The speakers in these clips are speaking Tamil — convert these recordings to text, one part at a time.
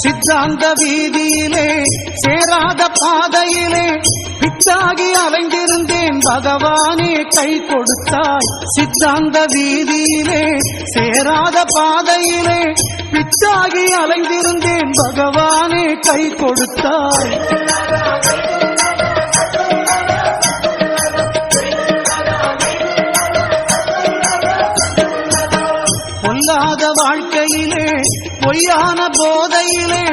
சித்தாந்த வீதியிலே சேராத பாதையிலே பித்தாகி அலைந்திருந்தேன் பகவானே கை கொடுத்தாய். சித்தாந்த வீதியிலே சேராத பாதையிலே பிச்சாகி அலைந்திருந்தேன். பகவானே கை கொடுத்தாய். பொல்லாத வாழ்க்கையிலே பொய்யான போதையிலே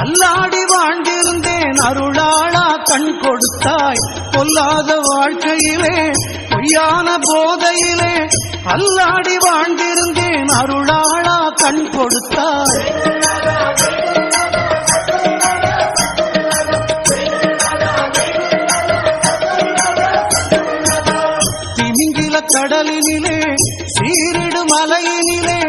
அல்லாடி வாழ்ந்திருந்தேன். அருளாளா கண் கொடுத்தாய். பொல்லாத வாழ்க்கையிலே பொய்யான போதையிலே அல்லாடி வாழ்ந்திருந்தேன். அருளாளா கண் கொடுத்தாய். திமிங்கில கடலினிலே சீரிடு மலையினிலே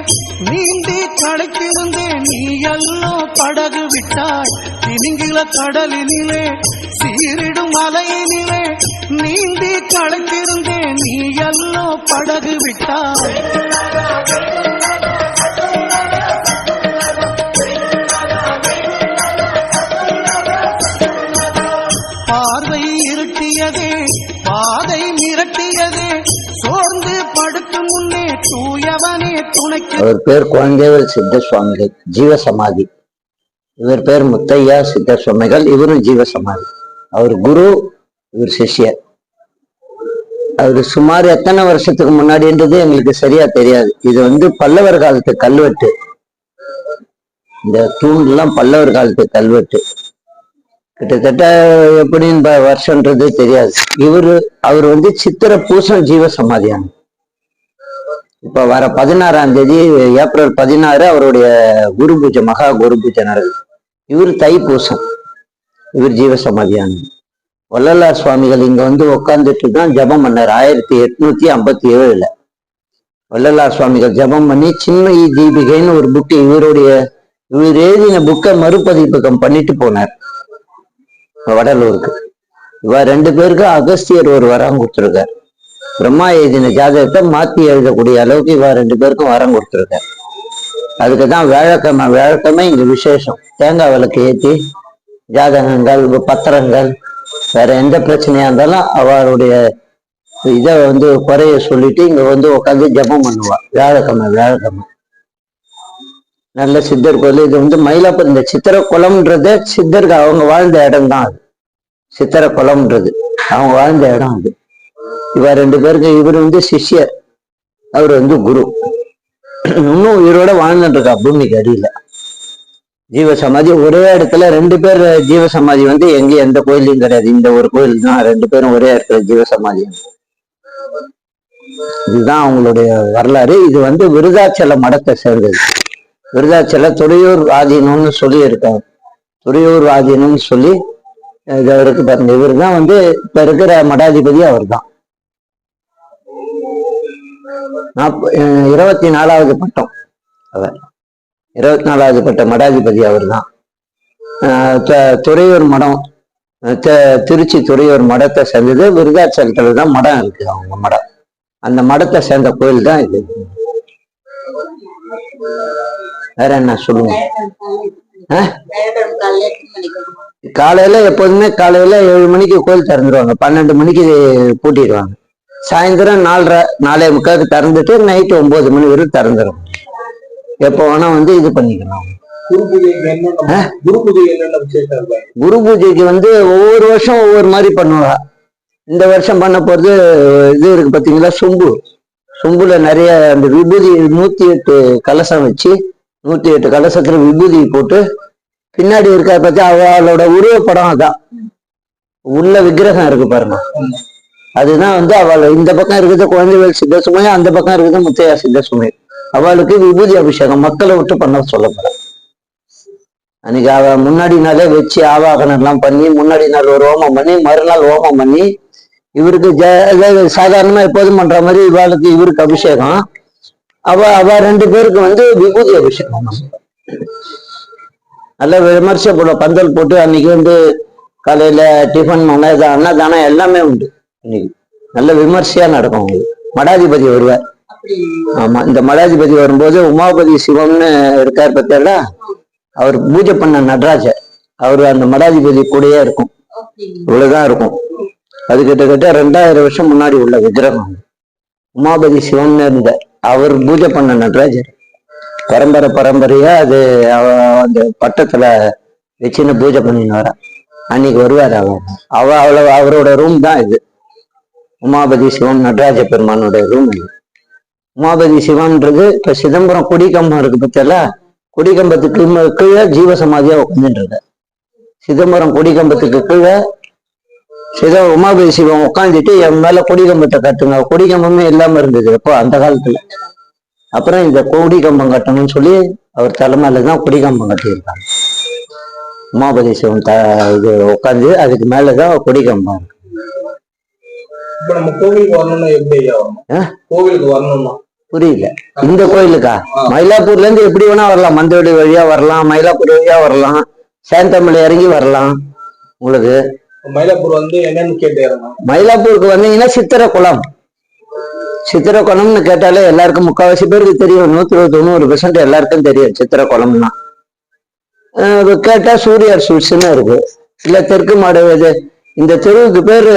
நீந்தி கடைத்திருந்தேன். நீ எல்லோ படகு விட்டாய். திமிங்கில கடலினிலே சீரிடும் மலையினிலே நீந்தி களைத்திருந்தேன் நீ எல்லோ படகு விட்டாய் பார்வை இருட்டியதே பாதை மிரட்டியதே சோர்ந்து படுக்கும் முன்னே தூயவனே துணைக்கு. அவர் பேர் குழந்தைவேல் சித்த சுவாமிகள் ஜீவ சமாதி இவர் பேர் முத்தையா சித்த சுவாமிகள் இவரும் ஜீவ சமாதி அவர் குரு இவர் சிஷ்யர் அவர் சுமார் எத்தனை வருஷத்துக்கு முன்னாடின்றது எங்களுக்கு சரியா தெரியாது. இது வந்து பல்லவர் காலத்து கல்வெட்டு. இந்த தூண்லாம் பல்லவர் காலத்து கல்வெட்டு. கிட்டத்தட்ட எப்படின்னு வருஷன்றது தெரியாது. இவரு அவர் வந்து சித்திர பூசம் ஜீவ சமாதியான இப்ப வர பதினாறாம் தேதி ஏப்ரல் பதினாறு அவருடைய குரு பூஜை மகா குரு பூஜை நடக்குது. இவர் தை பூசம் இவர் ஜீவசமாதியானது வள்ளலார் சுவாமிகள் இங்க வந்து உட்கார்ந்துட்டு தான் ஜெபம் பண்ணார். ஆயிரத்தி எட்நூத்தி ஐம்பத்தி ஏழுல. வள்ளலார் சுவாமிகள் ஜெபம் பண்ணி சின்மயி தீபிகைன்னு ஒரு புக்கு இவருடைய இவர் எழுதின புக்கை மறுபதிப்பகம் பண்ணிட்டு போனார். வடலூருக்கு. இவ ரெண்டு பேருக்கு அகஸ்தியர் ஒரு வரம் கொடுத்துருக்கார். பிரம்மா எழுதின ஜாதகத்தை மாத்தி எழுதக்கூடிய அளவுக்கு இவ ரெண்டு பேருக்கும் வரம் கொடுத்துருக்கார். அதுக்கு தான் வியாழக்கிழமை வியாழக்கிழமை இங்க விசேஷம். தேங்காய் விளக்கு ஏத்தி ஜாதகங்கள் பத்திரங்கள் வேற எந்த பிரச்சனையா இருந்தாலும் அவருடைய இதை வந்து குறைய சொல்லிட்டு இங்க வந்து உட்காந்து ஜெபம் பண்ணுவா. வியாழக்கிழமை வியாழக்கிழமை. நல்ல சித்தர் கோயில். இது வந்து மயிலாப்பூர் இந்த சித்திர குளம்ன்றது சித்தருக்கு அவங்க வாழ்ந்த இடம் தான் அது. சித்திர குளம்ன்றது அவங்க வாழ்ந்த இடம் அது. இவ ரெண்டு பேருக்கு இவர் வந்து சிஷ்யர். அவர் வந்து குரு. இன்னும் உயிரோட வாழ்ந்துட்டு இருக்கா பூமிக்கு அடியில. ஜீவ சமாதி ஒரே இடத்துல ரெண்டு பேர் ஜீவ சமாதி வந்து எங்க எந்த கோயிலையும் கிடையாது. இந்த ஒரு கோயில் தான் ரெண்டு பேரும் ஒரே இடத்துல ஜீவ சமாதி இதுதான் அவங்களுடைய வரலாறு. இது வந்து விருதாச்சல மடத்தை சேர்ந்தது. விருதாச்சல துறையூர் ஆதீனம்னு சொல்லி இருக்காங்க. துறையூர் ஆதீனம்னு சொல்லி இது இருக்கு பாருங்க. இவர் தான் வந்து இப்ப இருக்கிற மடாதிபதி அவர் தான். நாப்ப- இருபத்தி நாலாவது பட்டம் அவர். இருபத்தி நாலாவது பட்ட மடாதிபதி அவர் தான் துறையூர் மடம் திருச்சி துறையூர் மடத்தை சேர்ந்தது. விருதாச்சலத்தில் தான் மடம் இருக்கு அவங்க மடம். அந்த மடத்தை சேர்ந்த கோயில் தான் இது. வேற என்ன சொல்லுங்க? ஆ? காலையில எப்போதுமே காலையில ஏழு மணிக்கு கோயில் திறந்துருவாங்க. பன்னெண்டு மணிக்கு பூட்டிடுவாங்க சாயந்தரம் நாலரை நாலே முக்காவுக்கு திறந்துட்டு நைட்டு ஒன்பது மணி வரைக்கும் திறந்துடும் எப்போ வேணா வந்து இது பண்ணிக்கலாம். குரு பூஜைக்கு வந்து ஒவ்வொரு வருஷம் ஒவ்வொரு மாதிரி பண்ணுவா. இந்த வருஷம் பண்ண போறது இது இருக்கு பாத்தீங்களா சொம்பு. சொம்புல நிறைய அந்த விபூதி நூத்தி எட்டு கலசம் வச்சு நூத்தி எட்டு கலசத்துல விபூதி போட்டு பின்னாடி இருக்கா பத்தி அவளோட உருவப்படம் அதான். உள்ள விக்கிரகம் இருக்கு பாருங்க. அதுதான் வந்து அவள் இந்த பக்கம் இருக்குது குழந்தைகள் சித்த சுமை அந்த பக்கம் இருக்குது முத்தையா சித்த சுமை அவளுக்கு விபூதி அபிஷேகம் மக்களை விட்டு பண்ண சொல்லப்பட அன்னைக்கு அவ முன்னாடி நாளே வச்சு ஆவாகனம் எல்லாம் பண்ணி முன்னாடி நாள் ஒரு ஹோமம் பண்ணி மறுநாள் ஹோமம் பண்ணி இவருக்கு ஜ சாதாரணமா எப்போதும் பண்ற மாதிரி இவாளுக்கு இவருக்கு அபிஷேகம். அவ அவ ரெண்டு பேருக்கு வந்து விபூதி அபிஷேகம் நல்ல விமர்சைப்படும் பந்தல் போட்டு அன்னைக்கு வந்து காலையில டிஃபன் மன அன்னதானம் எல்லாமே உண்டு. இன்னைக்கு நல்ல விமர்சையா நடக்கும். உங்களுக்கு மடாதிபதி வருவார். ஆமா இந்த மடாதிபதி வரும்போது உமாபதி சிவம்னு இருக்கார் பத்தியா அவர் பூஜை பண்ண நடராஜர் அவர் அந்த மடாதிபதி கூடயே இருக்கும். இவ்வளவுதான் இருக்கும். அது கிட்டத்தட்ட ரெண்டாயிரம் வருஷம் முன்னாடி உள்ள விக்கிரகம். உமாபதி சிவம்னு இருந்த அவர் பூஜை பண்ண நடராஜர். பரம்பரை பரம்பரையா அது அவ- அந்த பட்டத்துல வச்சுன்னு பூஜை பண்ணின்னு வரா அன்னைக்கு வருவார் அவர். அவ அவ்வளவு அவரோட ரூம் தான் இது. உமாபதி சிவம் நடராஜ பெருமானோட ரூம் இது. உமாபதி சிவன்றது இப்ப சிதம்பரம் கொடிக்கம்பம் இருக்கு பத்தியல கொடிக்கம்பத்துக்கு கீழே ஜீவசமாதியா உட்காந்துட்டு இருக்க சிதம்பரம் கொடிக்கம்பத்துக்கு கீழே சித உமாபதி சிவம் உட்காந்துட்டு என் மேல கொடிக்கம்பத்தை கட்டுங்க. கொடிக்கம்பமே இல்லாம இருந்தது அப்போ அந்த காலத்துல. அப்புறம் இந்த கொடிக்கம்பம் கட்டணும்னு சொல்லி அவர் தலைமையில தான் கொடிக்கம்பம் கட்டியிருக்காங்க உமாபதி சிவம் த இது உட்காந்து அதுக்கு மேலதான் கொடிக்கம்பம் இருக்கு. இப்ப நம்ம கோவிலுக்கு வரணும்னா எப்படி? கோவிலுக்கு வரணும்னா? புரியல. இந்த கோயிலுக்கா? மயிலாப்பூர்ல இருந்து எப்படி வேணா வரலாம். மந்தவெடி வழியா வரலாம் மயிலாப்பூர் வழியா வரலாம் சேந்தமலை இறங்கி வரலாம். உங்களுக்கு? மயிலாப்பூர் வந்து என்னன்னு கேட்டு மயிலாப்பூருக்கு வந்தீங்கன்னா சித்திர குளம் சித்திர குளம்னு கேட்டாலே எல்லாருக்கும் முக்கால்வாசி பேருக்கு தெரியும். நூத்தி தொண்ணூறு பெர்சன்ட் எல்லாருக்கும் தெரியும் சித்திர குளம்னா கேட்டா சூரியார் ஸ்வீட்ஸ்னு இருக்கு. இல்ல தெற்கு மாடு இது இந்த தெருவுக்கு பேரு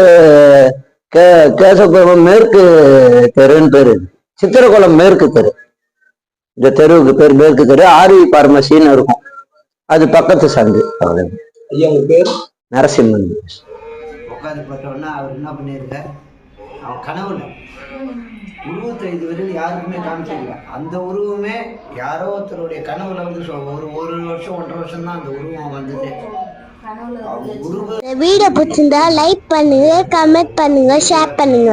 கே கேசபுரம் மேற்கு தெருன்னு பேரு. சித்திரகுளம் மேற்கு தெரு. இந்த தெருவுக்கு பேர் மேற்கு தெரு. ஆர்வி பார்மசின்னு இருக்கும். அது பக்கத்து சந்து அவ்வளவு பேர்? நரசிம்மன். உட்காந்து அவர் என்ன பண்ணியிருக்கார்? அவன் கனவுல உருவத்தை இதுவரையில் யாருக்குமே காமிச்சிருக்க அந்த உருவமே யாரோ ஒருத்தருடைய கனவுல வந்து சொ- ஒரு ஒரு வருஷம் ஒன்றரை வருஷம் தான் அந்த உருவம் வந்தது. அவங்க உருவம் இந்த வீடியோ பிடிச்சிருந்தா லைக் பண்ணுங்க கமெண்ட் பண்ணுங்க ஷேர் பண்ணுங்க.